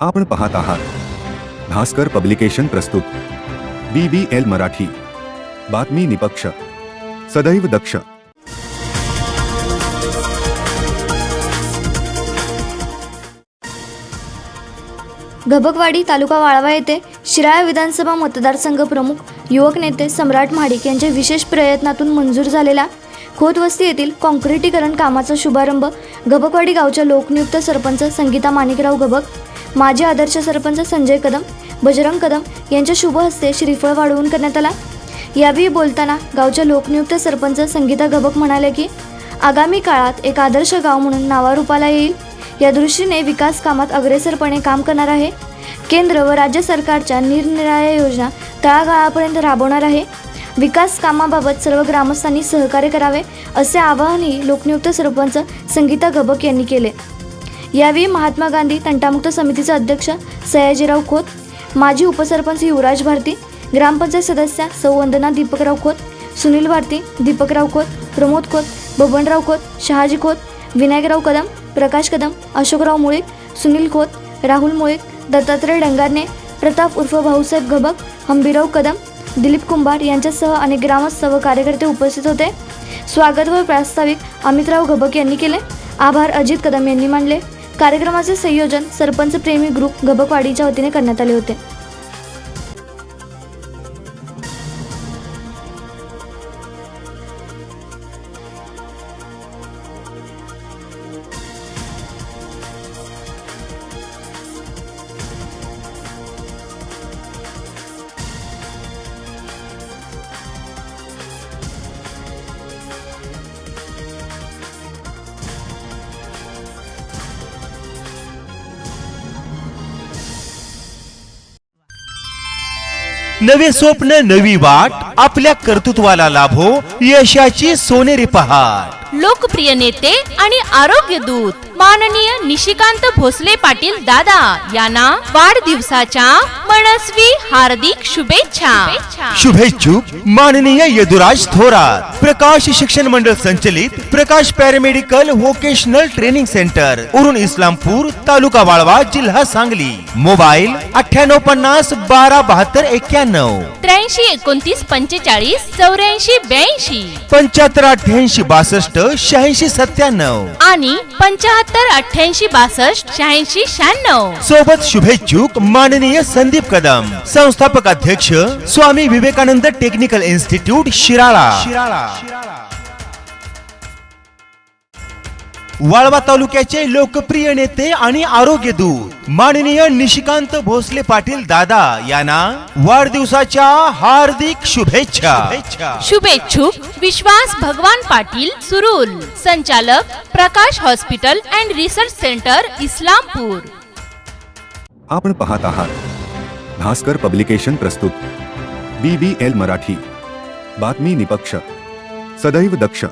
आपण पाहत आहात. भास्कर पब्लिकेशन प्रस्तुत. B B L Marathi. बातमी निपक्ष. सदैव दक्ष. घबकवाडी तालुका वाळवा येथे शिराळा विधानसभा मतदारसंघ प्रमुख युवक नेते सम्राट महाडिक यांच्या विशेष प्रयत्नातून मंजूर झालेला खोतवस्ती येथील काँक्रिटीकरण कामाचा शुभारंभ गबकवाडी गावच्या लोकनियुक्त सरपंच संगीता माणिकराव गबक माजी आदर्श सरपंच संजय कदम बजरंग कदम यांच्या शुभ हस्ते श्रीफळ वाढवून करण्यात आला. यावेळी बोलताना गावच्या लोकनियुक्त सरपंच संगीता घबक म्हणाले की आगामी काळात एक आदर्श गाव म्हणून नावारूपाला येईल. या दृष्टीने विकास कामात अग्रेसरपणे काम करणार आहे. केंद्र व राज्य सरकारच्या निरनिराळ्या योजना तळागाळापर्यंत राबवणार आहे. विकास कामाबाबत सर्व ग्रामस्थांनी सहकार्य करावे असे आवाहनही लोकनियुक्त सरपंच संगीता घबक यांनी केले. यावेळी महात्मा गांधी तंटामुक्त समितीचे अध्यक्ष सयाजीराव खोत माजी उपसरपंच युवराज भारती ग्रामपंचायत सदस्या सौवंदना दीपकराव खोत सुनील भारती दीपकराव खोत प्रमोद खोत बबनराव खोत शहाजी खोत विनायकराव कदम प्रकाश कदम अशोकराव मुळीक सुनील खोत राहुल मुळीक दत्तात्रय डंगारने प्रताप उर्फ भाऊसाहेब घबक हंबीराव कदम दिलीप कुंभार यांच्यासह अनेक ग्रामस्थ व कार्यकर्ते उपस्थित होते. स्वागत व प्रास्ताविक अमितराव घबक यांनी केले. आभार अजित कदम यांनी मानले. कार्यक्रमाचे संयोजन सरपंच प्रेमी ग्रुप गबकवाडीच्या वतीने करण्यात आले होते. नवे स्वप्न नवी वाट. आपल्या कर्तृत्वाला लाभो यशाची सोनेरी पहाट. लोकप्रिय नेते आणि आरोग्य दूत माननीय निशिकांत भोसले पाटील दादा यांना वाढदिवसाच्या मनस्वी हार्दिक शुभेच्छा. शुभेच्छुक माननीय यदुराज थोरात प्रकाश शिक्षण मंडळ संचलित Prakash paramedical vocational training centre Urun Islampur तालुका वाळवा जिल्हा सांगली. मोबाईल अठ्ठ्याण्णव पन्नास बारा बहात्तर एक्क्याण्णव. त्र्याऐंशी एकोणतीस पंचेचाळीस चौऱ्याऐंशी ब्याऐंशी. पंच्याहत्तर अठ्ठ्याऐंशी बासष्ट शहाऐंशी सत्त्याण्णव. आणि पंच्याहत्तर अठ्ठ्याऐंशी बासष्ट शहाऐंशी शहाण्णव. सोबत शुभेच्छुक माननीय संदीप कदम संस्थापक अध्यक्ष स्वामी विवेकानंद टेक्निकल इन्स्टिट्यूट शिराळा. वाळवा तालुक्याचे लोकप्रिय नेते आणि आरोग्य दूत माननीय निशिकांत भोसले पाटील दादा यांना वाढदिवसाच्या हार्दिक शुभेच्छा. शुभेच्छुक विश्वास भगवान पाटील सुरूल संचालक Prakash hospital and research centre Islampur. आपण पाहत आहात भास्कर पब्लिकेशन प्रस्तुत बी बी एल मराठी बातमी निपक्ष सदैव दक्ष.